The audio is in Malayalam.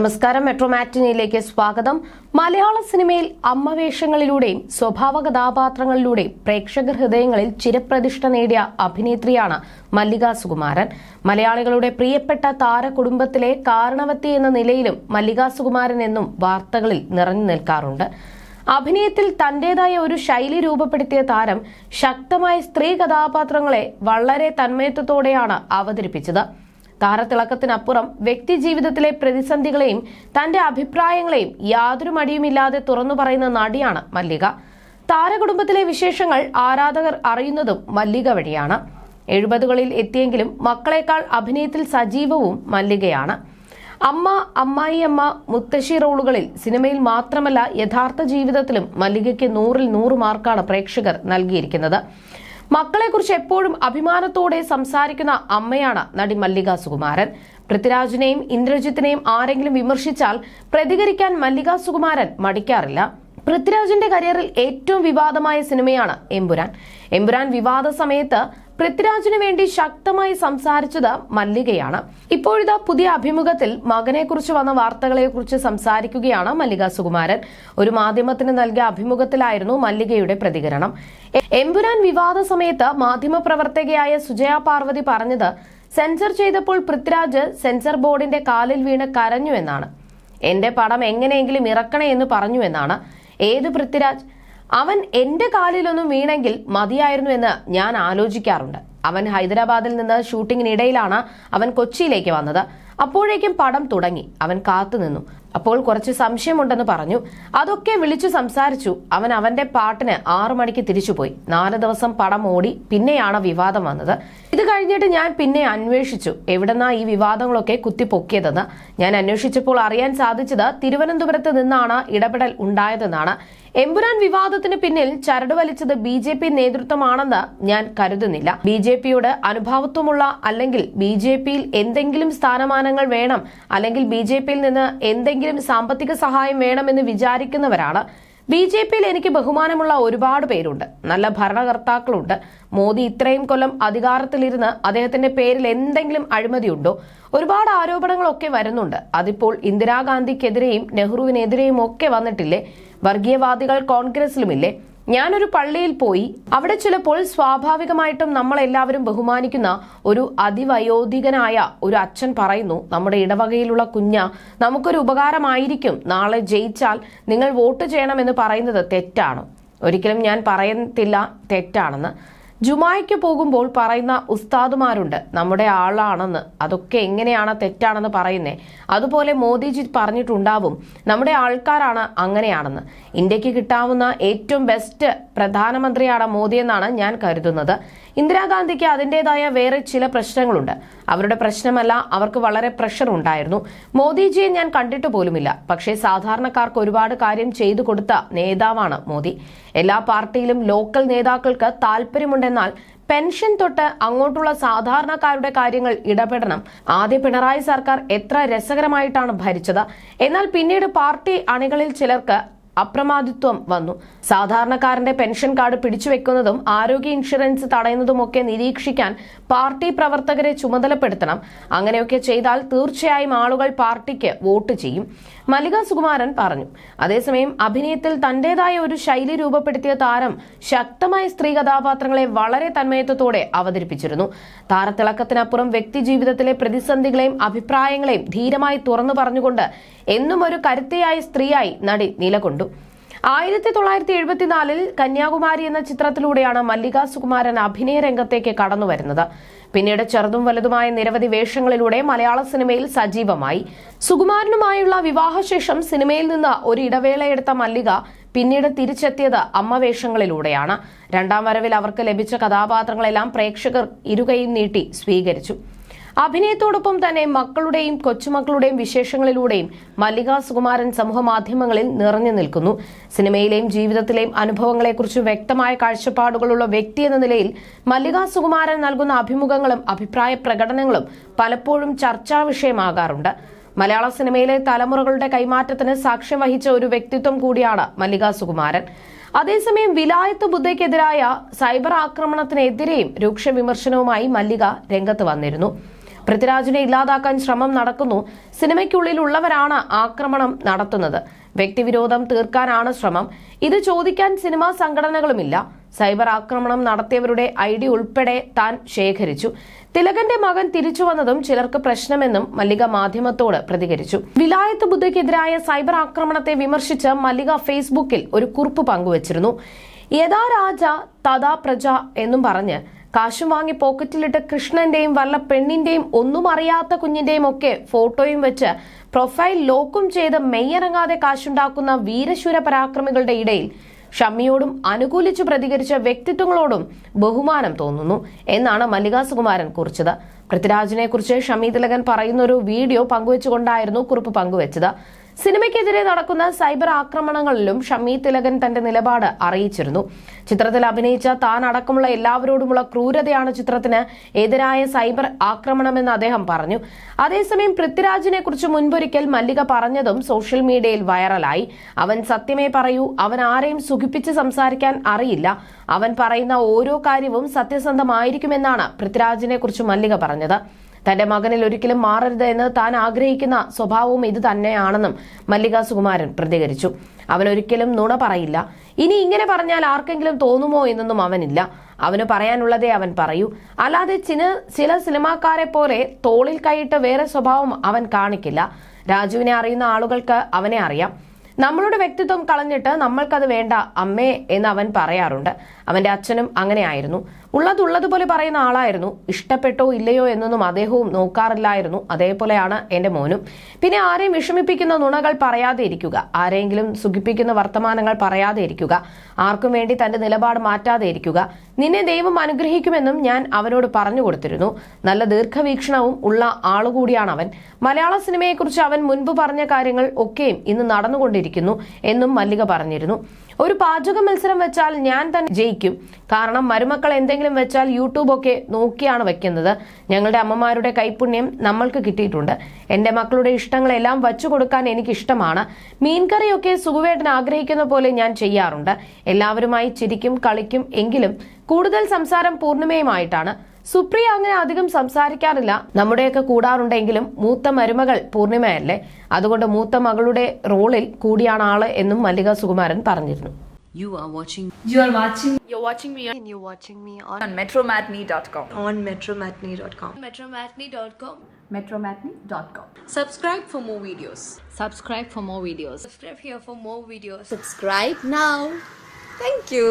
നമസ്കാരം. മെട്രോ മാറ്റിനിയിലേക്ക് സ്വാഗതം. മലയാള സിനിമയിൽ അമ്മവേഷങ്ങളിലൂടെയും സ്വഭാവ കഥാപാത്രങ്ങളിലൂടെയും പ്രേക്ഷക ഹൃദയങ്ങളിൽ ചിരപ്രതിഷ്ഠ നേടിയ അഭിനേത്രിയാണ് മല്ലിക സുകുമാരൻ. മലയാളികളുടെ പ്രിയപ്പെട്ട താരകുടുംബത്തിലെ കാരണവത്തി എന്ന നിലയിലും മല്ലിക സുകുമാരൻ എന്നും വാർത്തകളിൽ നിറഞ്ഞു നിൽക്കാറുണ്ട്. അഭിനയത്തിൽ തന്റേതായ ഒരു ശൈലി രൂപപ്പെടുത്തിയ താരം ശക്തമായ സ്ത്രീ കഥാപാത്രങ്ങളെ വളരെ തന്മയത്വത്തോടെയാണ് അവതരിപ്പിച്ചത്. താരത്തിളക്കത്തിനപ്പുറം വ്യക്തി ജീവിതത്തിലെ പ്രതിസന്ധികളെയും തന്റെ അഭിപ്രായങ്ങളെയും യാതൊരു മടിയുമില്ലാതെ തുറന്നു പറയുന്ന നടിയാണ് മല്ലിക. താരകുടുംബത്തിലെ വിശേഷങ്ങൾ ആരാധകർ അറിയുന്നതും മല്ലിക വഴിയാണ്. എഴുപതുകളിൽ എത്തിയെങ്കിലും മക്കളെക്കാൾ അഭിനയത്തിൽ സജീവവും മല്ലികയാണ്. അമ്മ അമ്മായിയമ്മ മുത്തശ്ശി റോളുകളിൽ സിനിമയിൽ മാത്രമല്ല യഥാർത്ഥ ജീവിതത്തിലും മല്ലികയ്ക്ക് നൂറിൽ നൂറ് മാർക്കാണ് പ്രേക്ഷകർ നൽകിയിരിക്കുന്നത്. മക്കളെക്കുറിച്ച് എപ്പോഴും അഭിമാനത്തോടെ സംസാരിക്കുന്ന അമ്മയാണ് നടി മല്ലിക സുകുമാരൻ. പൃഥ്വിരാജിനെയും ഇന്ദ്രജിത്തിനെയും ആരെങ്കിലും വിമർശിച്ചാൽ പ്രതികരിക്കാൻ മല്ലിക സുകുമാരൻ മടിക്കാറില്ല. പൃഥ്വിരാജിന്റെ കരിയറിൽ ഏറ്റവും വിവാദമായ സിനിമയാണ് എമ്പുരാൻ. എമ്പുരാൻ വിവാദ സമയത്ത് പൃഥ്വിരാജിന് വേണ്ടി ശക്തമായി സംസാരിച്ചത് മല്ലികയാണ്. ഇപ്പോഴിതാ പുതിയ അഭിമുഖത്തിൽ മകനെക്കുറിച്ച് വന്ന വാർത്തകളെക്കുറിച്ച് സംസാരിക്കുകയാണ് മല്ലിക സുകുമാരൻ. ഒരു മാധ്യമത്തിന് നൽകിയ അഭിമുഖത്തിലായിരുന്നു മല്ലികയുടെ പ്രതികരണം. എമ്പുരാൻ വിവാദ സമയത്ത് മാധ്യമപ്രവർത്തകയായ സുജയ പാർവതി പറഞ്ഞത് സെൻസർ ചെയ്തപ്പോൾ പൃഥ്വിരാജ് സെൻസർ ബോർഡിന്റെ കാലിൽ വീണ് കരഞ്ഞു എന്നാണ്. എന്റെ പടം എങ്ങനെയെങ്കിലും ഇറക്കണേ എന്ന് പറഞ്ഞു എന്നാണ് ഏത് പൃഥ്വിരാജ്? അവൻ എന്റെ കാലിലൊന്നും വീണെങ്കിൽ മതിയായിരുന്നു എന്ന് ഞാൻ ആലോചിക്കാറുണ്ട്. അവൻ ഹൈദരാബാദിൽ നിന്ന് ഷൂട്ടിങ്ങിനിടയിലാണ് അവൻ കൊച്ചിയിലേക്ക് വന്നത്. അപ്പോഴേക്കും പടം തുടങ്ങി. അവൻ കാത്തുനിന്നു. അപ്പോൾ കുറച്ച് സംശയമുണ്ടെന്ന് പറഞ്ഞു. അതൊക്കെ വിളിച്ചു സംസാരിച്ചു. അവൻ അവന്റെ പാട്ടിന് ആറു മണിക്ക് തിരിച്ചുപോയി. നാല് ദിവസം പടം ഓടി പിന്നെയാണ് വിവാദം വന്നത്. ഇത് കഴിഞ്ഞിട്ട് ഞാൻ പിന്നെ അന്വേഷിച്ചു. എവിടെന്നാ ഈ വിവാദങ്ങളൊക്കെ കുത്തിപ്പൊക്കിയതെന്ന്. ഞാൻ അന്വേഷിച്ചപ്പോൾ അറിയാൻ സാധിച്ചത് തിരുവനന്തപുരത്ത് നിന്നാണ് ഇടപെടൽ ഉണ്ടായതെന്നാണ്. എമ്പുരാൻ വിവാദത്തിന് പിന്നിൽ ചരട് വലിച്ചത് ബി ജെ പി നേതൃത്വമാണെന്ന് ഞാൻ കരുതുന്നില്ല. ബി ജെ പിയോട് അനുഭാവത്വമുള്ള അല്ലെങ്കിൽ ബി ജെ പിയിൽ എന്തെങ്കിലും സ്ഥാനമാനങ്ങൾ വേണം അല്ലെങ്കിൽ ബി ജെ പിയിൽ നിന്ന് എന്തെങ്കിലും സാമ്പത്തിക സഹായം വേണമെന്ന് വിചാരിക്കുന്നവരാണ്. ബി ജെ പിയിൽ എനിക്ക് ബഹുമാനമുള്ള ഒരുപാട് പേരുണ്ട്. നല്ല ഭരണകർത്താക്കളുണ്ട്. മോദി ഇത്രയും കൊല്ലം അധികാരത്തിലിരുന്ന് അദ്ദേഹത്തിന്റെ പേരിൽ എന്തെങ്കിലും അഴിമതിയുണ്ടോ? ഒരുപാട് ആരോപണങ്ങളൊക്കെ വരുന്നുണ്ട്. അതിപ്പോൾ ഇന്ദിരാഗാന്ധിക്കെതിരെയും നെഹ്റുവിനെതിരെയും ഒക്കെ വന്നിട്ടില്ലേ? വർഗീയവാദികൾ കോൺഗ്രസിലുമില്ലേ? ഞാനൊരു പള്ളിയിൽ പോയി അവിടെ ചിലപ്പോൾ സ്വാഭാവികമായിട്ടും നമ്മളെല്ലാവരും ബഹുമാനിക്കുന്ന ഒരു അതിവയോധികനായ ഒരു അച്ഛൻ പറയുന്നു നമ്മുടെ ഇടവകയിലുള്ള കുഞ്ഞ നമുക്കൊരു ഉപകാരമായിരിക്കും. നാളെ ജയിച്ചാൽ നിങ്ങൾ വോട്ട് ചെയ്യണമെന്ന് പറയുന്നത് തെറ്റാണ്. ഒരിക്കലും ഞാൻ പറയത്തില്ല തെറ്റാണെന്ന്. ജുമായ്ക്ക് പോകുമ്പോൾ പറയുന്ന ഉസ്താദുമാരുണ്ട്. നമ്മുടെ ആളാണെന്ന്. അതൊക്കെ എങ്ങനെയാണ് തെറ്റാണെന്ന് പറയുന്നേ. അതുപോലെ മോദിജി പറഞ്ഞിട്ടുണ്ടാവും നമ്മുടെ ആൾക്കാരാണ് അങ്ങനെയാണെന്ന്. ഇന്ത്യയ്ക്ക് കിട്ടാവുന്ന ഏറ്റവും ബെസ്റ്റ് പ്രധാനമന്ത്രിയാണ് മോദി എന്നാണ് ഞാൻ കരുതുന്നത്. ഇന്ദിരാഗാന്ധിക്ക് അതിന്റെതായ വേറെ ചില പ്രശ്നങ്ങളുണ്ട്. അവരുടെ പ്രശ്നമല്ല അവർക്ക് വളരെ പ്രഷർ ഉണ്ടായിരുന്നു. മോദിജിയെ ഞാൻ കണ്ടിട്ട് പോലുമില്ല. പക്ഷേ സാധാരണക്കാർക്ക് ഒരുപാട് കാര്യം ചെയ്തു കൊടുത്ത നേതാവാണ് മോദി. എല്ലാ പാർട്ടിയിലും ലോക്കൽ നേതാക്കൾക്ക് താല്പര്യമുണ്ടെന്നാൽ പെൻഷൻ തൊട്ട് അങ്ങോട്ടുള്ള സാധാരണക്കാരുടെ കാര്യങ്ങൾ ഇടപെടണം. ആദ്യ പിണറായി സർക്കാർ എത്ര രസകരമായിട്ടാണ് ഭരിച്ചത്. എന്നാൽ പിന്നീട് പാർട്ടി അണികളിൽ ചിലർക്ക് അപ്രമാദിത്വം വന്നു. സാധാരണക്കാരന്റെ പെൻഷൻ കാർഡ് പിടിച്ചുവെക്കുന്നതും ആരോഗ്യ ഇൻഷുറൻസ് തടയുന്നതുമൊക്കെ നിരീക്ഷിക്കാൻ പാർട്ടി പ്രവർത്തകരെ ചുമതലപ്പെടുത്തണം. അങ്ങനെയൊക്കെ ചെയ്താൽ തീർച്ചയായും ആളുകൾ പാർട്ടിക്ക് വോട്ട് ചെയ്യും. മല്ലിക സുകുമാരൻ പറഞ്ഞു. അതേസമയം അഭിനയത്തിൽ തന്റേതായ ഒരു ശൈലി രൂപപ്പെടുത്തിയ താരം ശക്തമായ സ്ത്രീ കഥാപാത്രങ്ങളെ വളരെ തന്മയത്വത്തോടെ അവതരിപ്പിച്ചിരുന്നു. താരത്തിളക്കത്തിനപ്പുറം വ്യക്തി ജീവിതത്തിലെ പ്രതിസന്ധികളെയും അഭിപ്രായങ്ങളെയും ധീരമായി തുറന്നു പറഞ്ഞുകൊണ്ട് എന്നും ഒരു കരുത്തയായ സ്ത്രീയായി നടി നിലകൊണ്ടു. ആയിരത്തി തൊള്ളായിരത്തി എഴുപത്തിനാലിൽ കന്യാകുമാരി എന്ന ചിത്രത്തിലൂടെയാണ് മല്ലിക സുകുമാരൻ അഭിനയ രംഗത്തേക്ക് കടന്നു വരുന്നത്. പിന്നീട് ചെറുതും വലുതുമായ നിരവധി വേഷങ്ങളിലൂടെ മലയാള സിനിമയിൽ സജീവമായി. സുകുമാരനുമായുള്ള വിവാഹശേഷം സിനിമയിൽ നിന്ന് ഒരു ഇടവേളയെടുത്ത മല്ലിക പിന്നീട് തിരിച്ചെത്തിയത് അമ്മ വേഷങ്ങളിലൂടെയാണ്. രണ്ടാം വരവിൽ അവർക്ക് ലഭിച്ച കഥാപാത്രങ്ങളെല്ലാം പ്രേക്ഷകർ ഇരുകൈയും നീട്ടി സ്വീകരിച്ചു. അഭിനയത്തോടൊപ്പം തന്നെ മക്കളുടെയും കൊച്ചുമക്കളുടെയും വിശേഷങ്ങളിലൂടെയും മല്ലിക സുകുമാരൻ സമൂഹ മാധ്യമങ്ങളിൽ നിറഞ്ഞു നിൽക്കുന്നു. സിനിമയിലെയും ജീവിതത്തിലെയും അനുഭവങ്ങളെക്കുറിച്ച് വ്യക്തമായ കാഴ്ചപ്പാടുകളുള്ള വ്യക്തി എന്ന നിലയിൽ മല്ലിക സുകുമാരൻ നൽകുന്ന അഭിമുഖങ്ങളും അഭിപ്രായ പ്രകടനങ്ങളും പലപ്പോഴും ചർച്ചാ വിഷയമാകാറുണ്ട്. മലയാള സിനിമയിലെ തലമുറകളുടെ കൈമാറ്റത്തിന് സാക്ഷ്യം വഹിച്ച ഒരു വ്യക്തിത്വം കൂടിയാണ് മല്ലിക സുകുമാരൻ. അതേസമയം വിലായത്ത് ബുദ്ധയ്ക്കെതിരായ സൈബർ ആക്രമണത്തിനെതിരെയും രൂക്ഷ വിമർശനവുമായി മല്ലിക രംഗത്ത് വന്നിരുന്നു. പൃഥ്വിരാജിനെ ഇല്ലാതാക്കാൻ ശ്രമം നടക്കുന്നു. സിനിമയ്ക്കുള്ളിലുള്ളവരാണ് ആക്രമണം നടത്തുന്നത്. വ്യക്തിവിരോധം തീർക്കാനാണ് ശ്രമം. ഇത് ചോദിക്കാൻ സിനിമാ സംഘടനകളുമില്ല. സൈബർ ആക്രമണം നടത്തിയവരുടെ ഐ ഡി ഉൾപ്പെടെ താൻ ശേഖരിച്ചു. തിലകന്റെ മകൻ തിരിച്ചു വന്നതും ചിലർക്ക് പ്രശ്നമെന്നും മല്ലിക മാധ്യമത്തോട് പ്രതികരിച്ചു. വിലായത്ത് ബുദ്ധയ്ക്കെതിരായ സൈബർ ആക്രമണത്തെ വിമർശിച്ച് മല്ലിക ഫേസ്ബുക്കിൽ ഒരു കുറിപ്പ് പങ്കുവച്ചിരുന്നു. യഥാ രാജ തഥാ പ്രജ എന്നും പറഞ്ഞ് കാശും വാങ്ങി പോക്കറ്റിലിട്ട് കൃഷ്ണന്റെയും വല്ല പെണ്ണിന്റെയും ഒന്നും അറിയാത്ത കുഞ്ഞിന്റെയും ഒക്കെ ഫോട്ടോയും വെച്ച് പ്രൊഫൈൽ ലോക്കും ചെയ്ത് മെയ്യറങ്ങാതെ കാശുണ്ടാക്കുന്ന വീരശൂര പരാക്രമികളുടെ ഇടയിൽ ഷമ്മിയോടും അനുകൂലിച്ചു പ്രതികരിച്ച വ്യക്തിത്വങ്ങളോടും ബഹുമാനം തോന്നുന്നു എന്നാണ് മല്ലിക സുകുമാരൻ കുറിച്ചത്. പൃഥ്വിരാജിനെ കുറിച്ച് ഷമി തിലകൻ പറയുന്ന ഒരു വീഡിയോ പങ്കുവച്ചുകൊണ്ടായിരുന്നു കുറിപ്പ് പങ്കുവച്ചത്. സിനിമയ്ക്കെതിരെ നടക്കുന്ന സൈബർ ആക്രമണങ്ങളിലും ഷമി തിലകൻ തന്റെ നിലപാട് അറിയിച്ചിരുന്നു. ചിത്രത്തിൽ അഭിനയിച്ച താൻ അടക്കമുള്ള എല്ലാവരോടുമുള്ള ക്രൂരതയാണ് ചിത്രത്തിന് എതിരായ സൈബർ ആക്രമണമെന്ന് അദ്ദേഹം പറഞ്ഞു. അതേസമയം പൃഥ്വിരാജിനെ കുറിച്ച് മുൻപൊരിക്കൽ മല്ലിക പറഞ്ഞതും സോഷ്യൽ മീഡിയയിൽ വൈറലായി. അവൻ സത്യമേ പറയൂ അവൻ ആരെയും സുഖിപ്പിച്ച് സംസാരിക്കാൻ അറിയില്ല. അവൻ പറയുന്ന ഓരോ കാര്യവും സത്യസന്ധമായിരിക്കുമെന്നാണ് പൃഥ്വിരാജിനെ കുറിച്ച് മല്ലിക പറഞ്ഞത്. തന്റെ മകനിൽ ഒരിക്കലും മാറരുത് എന്ന് താൻ ആഗ്രഹിക്കുന്ന സ്വഭാവവും ഇത് തന്നെയാണെന്നും മല്ലിക സുകുമാരൻ പ്രതികരിച്ചു. അവൻ ഒരിക്കലും നുണ പറയില്ല. ഇനി ഇങ്ങനെ പറഞ്ഞാൽ ആർക്കെങ്കിലും തോന്നുമോ എന്നൊന്നും അവനില്ല. അവന് പറയാനുള്ളതേ അവൻ പറയൂ. അല്ലാതെ ചില ചില സിനിമാക്കാരെ പോലെ തോളിൽ കൈയിട്ട് വേറെ സ്വഭാവം അവൻ കാണിക്കില്ല. രാജുവിനെ അറിയുന്ന ആളുകൾക്ക് അവനെ അറിയാം. നമ്മളുടെ വ്യക്തിത്വം കളഞ്ഞിട്ട് നമ്മൾക്കത് വേണ്ട അമ്മേ എന്ന് അവൻ പറയാറുണ്ട്. അവന്റെ അച്ഛനും അങ്ങനെയായിരുന്നു. ഉള്ളതുള്ളതുപോലെ പറയുന്ന ആളായിരുന്നു. ഇഷ്ടപ്പെട്ടോ ഇല്ലയോ എന്നൊന്നും അദ്ദേഹവും നോക്കാറില്ലായിരുന്നു. അതേപോലെയാണ് എന്റെ മോനും. പിന്നെ ആരെയും വിഷമിപ്പിക്കുന്ന നുണകൾ പറയാതെ ഇരിക്കുക. ആരെങ്കിലും സുഖിപ്പിക്കുന്ന വർത്തമാനങ്ങൾ പറയാതെ ഇരിക്കുക. ആർക്കും വേണ്ടി തന്റെ നിലപാട് മാറ്റാതെ ഇരിക്കുക. നിന്നെ ദൈവം അനുഗ്രഹിക്കുമെന്നും ഞാൻ അവനോട് പറഞ്ഞു കൊടുത്തിരുന്നു. നല്ല ദീർഘവീക്ഷണവും ഉള്ള ആളുകൂടിയാണ് അവൻ. മലയാള സിനിമയെക്കുറിച്ച് അവൻ മുൻപ് പറഞ്ഞ കാര്യങ്ങൾ ഒക്കെയും ഇന്ന് നടന്നുകൊണ്ടിരിക്കുന്നു എന്നും മല്ലിക പറഞ്ഞിരുന്നു. ഒരു പാചക മത്സരം വെച്ചാൽ ഞാൻ തന്നെ ജയിക്കും. കാരണം മരുമക്കൾ എന്തെങ്കിലും വെച്ചാൽ യൂട്യൂബ് ഒക്കെ നോക്കിയാണ് വെക്കുന്നത്. ഞങ്ങളുടെ അമ്മമാരുടെ കൈപ്പുണ്യം നമ്മൾക്ക് കിട്ടിയിട്ടുണ്ട്. എന്റെ മക്കളുടെ ഇഷ്ടങ്ങളെല്ലാം വച്ചു കൊടുക്കാൻ എനിക്ക് ഇഷ്ടമാണ് മീൻകറിയൊക്കെ സുഖുവേട്ടൻ ആഗ്രഹിക്കുന്ന പോലെ ഞാൻ ചെയ്യാറുണ്ട്. എല്ലാവരുമായി ചിരിക്കും കളിക്കും എങ്കിലും കൂടുതൽ സംസാരം പൂർണിമയുമായിട്ടാണ് സുപ്രിയ അങ്ങനെ അധികം സംസാരിക്കാറില്ല നമ്മുടെയൊക്കെ കൂടാറുണ്ടെങ്കിലും മൂത്ത മരുമകൾ പൂർണിമയല്ലേ അതുകൊണ്ട് മൂത്ത മകളുടെ റോളിൽ കൂടിയാണ് ആൾ എന്നും മല്ലിക സുകുമാരൻ പറഞ്ഞിരുന്നു You are watching You are watching You're watching me and you're watching me on, on metromatney.com. on metromatney.com. metromatney.com. Metromatney.com. Subscribe for more videos. Subscribe for more videos. Subscribe here for more videos. Subscribe now. Thank you.